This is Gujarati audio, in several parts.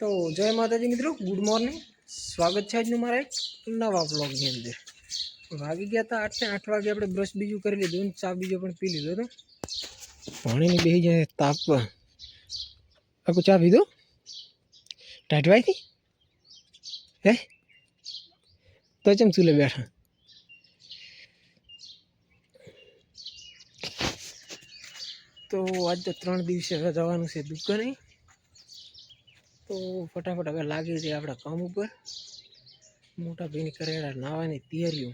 તો જય માતાજી મિત્રો ગુડ મોર્નિંગ સ્વાગત છે આજનું મારા એક નવા બ્લોગની અંદર. વાગી ગયા હતા આઠ ને આઠ વાગે આપણે બ્રશ બીજું કરી લીધું ચા બીજો પણ પી લીધો હતો. પાણીની બેસી જાય તાપવા આખું ચા પીધો ટાટવાઈથી હે? તો ચમ ચૂલે બેઠા? તો આજ તો ત્રણ દિવસે જવાનું છે દુકાને. તો ફટાફટ હવે લાગી છે આપણા કામ ઉપર. મોટા ભાઈને કરેલા નાવાની તૈયારીઓ.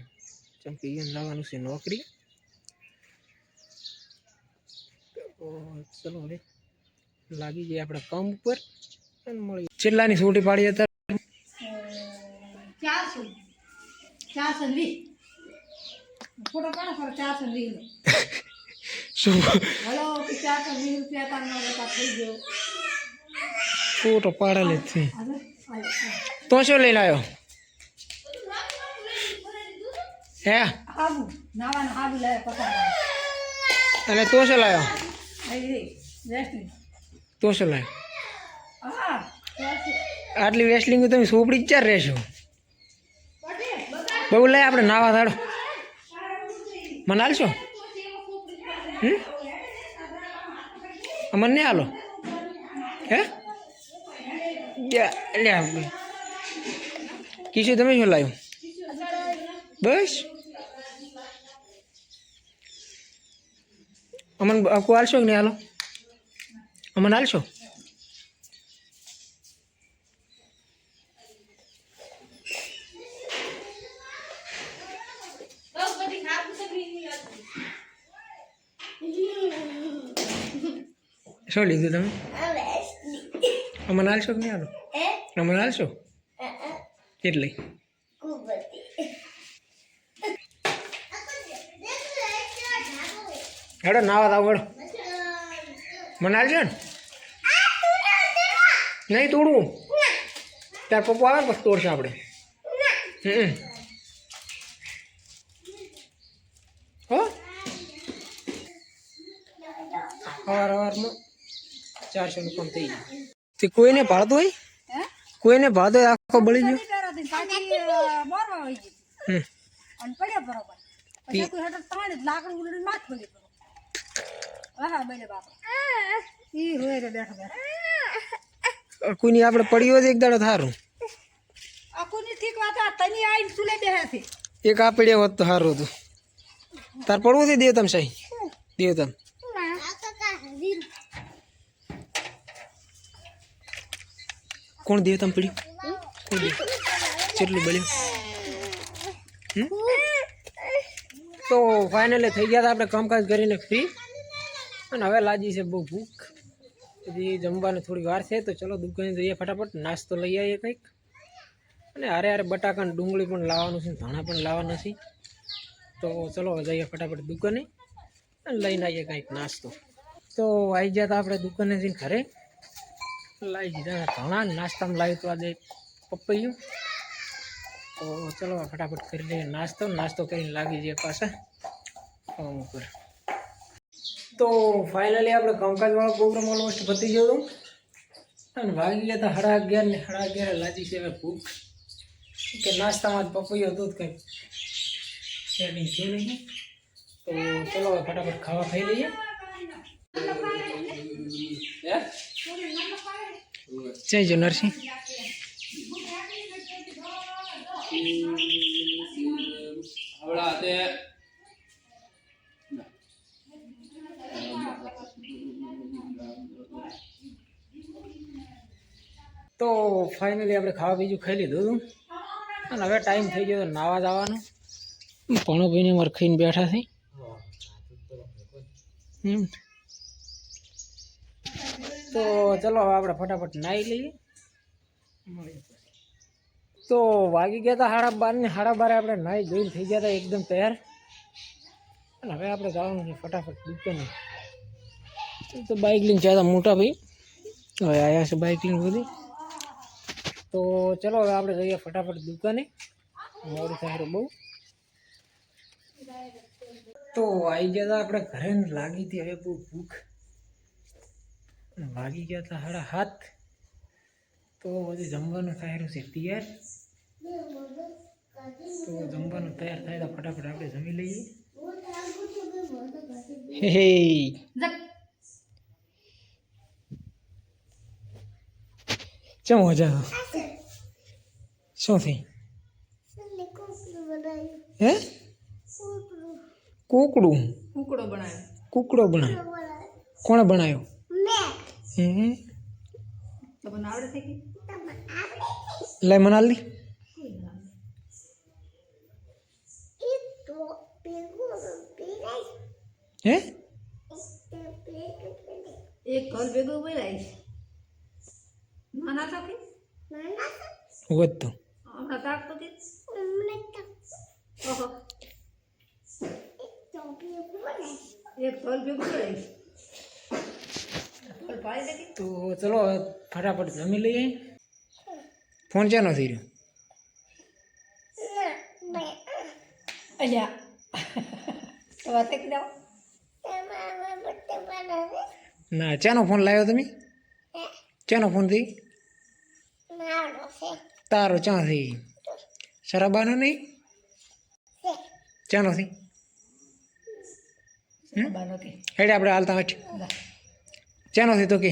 જેમ કે એને લાવવાનું છે નોકરી. તો ચલો હવે લાગી જાય આપણા કામ ઉપર અને મળી છેલ્લાની છોટી પાડી હતા ચારસો ચારસો વીસ ફોટો પાડો ખરો ચારસો વીસ શું? હલો કે ચારસો વીસ રૂપિયા તારનો થઈ ગયો. ફોટો પાડેલી આવ્યો. તો શું લઈને આવ્યો? હે? અને તો શું લાવ્યો તો શું લાવ્યો. આટલી વેસ્ટલિંગ તમે સોપડી ચાર રહેશો? બહુ લઈ આપણે નાવા થાડો મને હાલશો? હમ? અમને નહીં હાલો. હે? ભાઈ. કીશું તમે શું લાવ્યું? બસ. અમન આખું હાલશો કે નહીં હાલો? અમન હાલશો? શું લીધું તમે? અમને હાલશો કે નહીં હાલો? અમને હાલશો? કેટલી? હેડો નાવા તાવ હેડો. મને હાલશો ને? નહીં તોડવું. ત્યાર પપ્પા આવે ને પછી તોડશે આપણે. હમ. હો? સવાર ચારસો કામ થઈ જાય તે કોઈને ભાળતું હોય? હે? કોઈને ભાળતો હોય આખો બળી ગયો? કોઈની આપણે પડ્યો એક દાડો થારું. એક આપડે હોત તો સારું હતું. તાર પડવું છે દેવતમ સાહેબ સાઈ દેવ તમ કોણ દેવ તમે પડ્યું? કોણ દેવ કેટલું તો ફાઇનલી થઈ ગયા હતા આપણે કામકાજ કરીને ફ્રી અને હવે લાગી છે બહુ ભૂખ. પછી જમવાને થોડી વાર છે, તો ચલો દુકાને જઈએ ફટાફટ. નાસ્તો લઈ આવીએ કંઈક. અને હારે હારે બટાકા ડુંગળી પણ લાવવાનું છે, ધાણા પણ લાવવાના છે. તો ચલો જઈએ ફટાફટ દુકાને. અને લઈને આવીએ કંઈક નાસ્તો. તો આવી ગયા હતા આપણે દુકાને જઈને ઘરે. લાવી દીધા ઘણા નાસ્તામાં લાવ્યું તો આજે પપૈયું તો ચલો ફટાફટ કરી લઈએ નાસ્તો. નાસ્તો કરીને લાગી જઈએ પાછા. કામ ઉપર તો ફાઇનલી આપણે કામકાજવાળો પ્રોગ્રામ ઓલમોસ્ટ પતી ગયો હતો. અને વાગી ગયા હતા સાડા અગિયાર ને સાડા અગિયાર લાગી છે ભૂખ. કે નાસ્તામાં જ પપૈયો હતું જ કંઈક. થયું નહીં. તો ચલો ફટાફટ ખાવા ખાઈ લઈએ? જય જો નરસિંહ તો ફાઇનલી આપણે ખાવા બીજું ખાઈ લીધું. હતું અને હવે ટાઈમ થઈ ગયો તો નાવા જવાનો. ભણોભાઈને અમારે ખાઈને બેઠા છે. હમ. તો ચલો આપણે ફટાફટ નાહી લઈએ. તો વાગી ગયા હતા સાડા બાર ને, સાડા બારે આપણે નાહી જોઈને થઈ ગયા હતા, એકદમ તૈયાર. અને હવે આપણે જવાનું છે ફટાફટ દુકાને. તો બાઇક લઈને જતા મોટા ભાઈ. હવે આવ્યા છે બાઇક લઈને બધી. તો ચલો હવે આપણે જઈએ ફટાફટ દુકાને. મોડું થાય બહુ. તો આવી ગયા હતા આપણે ઘરે લાગી હતી, હવે બહુ ભૂખ. વાગી ગયા હતા સાડા હાથ. તો હજી જમવાનું થયેલું છે તૈયાર. તો જમવાનું તૈયાર થાય તો ફટાફટ આપણે જમી લઈએ. હે ચમ મજા શું થઈ હે? કુકડું. કુકડો? બનાવ્યો કુકડો બનાવ્યો કોણે બનાવ્યો હે? તમને આવડે છે કે? લે મનાલી હે? એક ઘર ભેગું બોલાય નાના તો કે? વધતો હમણાં તાકતો કે ઓહો. એક ઘર ભેગું બોલાવીશ ઘર દે કે તો ચલો ફટાફટ જમી લઈએ. ફોન ચાનો થઈ રહ્યો? ના ચાનો ફોન લાવ્યો તમે? ચાનો ફોન થઈ તારો ચા થઈ શરાબાનો નહીં? ચાનો કે હેડે આપણે હાલતા હટ ચાનો તો કે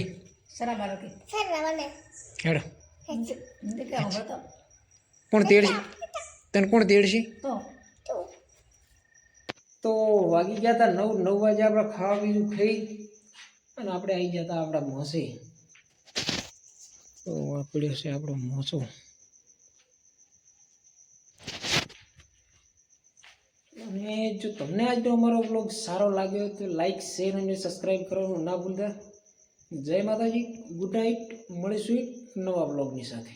સરા બાનો કે હેડો હવે તો કોણ તેડશે તને કોણ તેડશે તો તો વાગી ગયા હતા નવ નવ વાગે આપણે ખાવા બીજું ખાઈ અને આપણે આવી ગયા હતા આપણા મોસે તો વાપર્યો છે આપણો મોસો અને જો તમને આજનો અમારો બ્લોગ સારો લાગ્યો તો લાઈક શેર અને સબસ્ક્રાઈબ કરવાનું ના ભૂલતા જય માતાજી ગુડ નાઇટ મળીશું નવા બ્લોગની સાથે.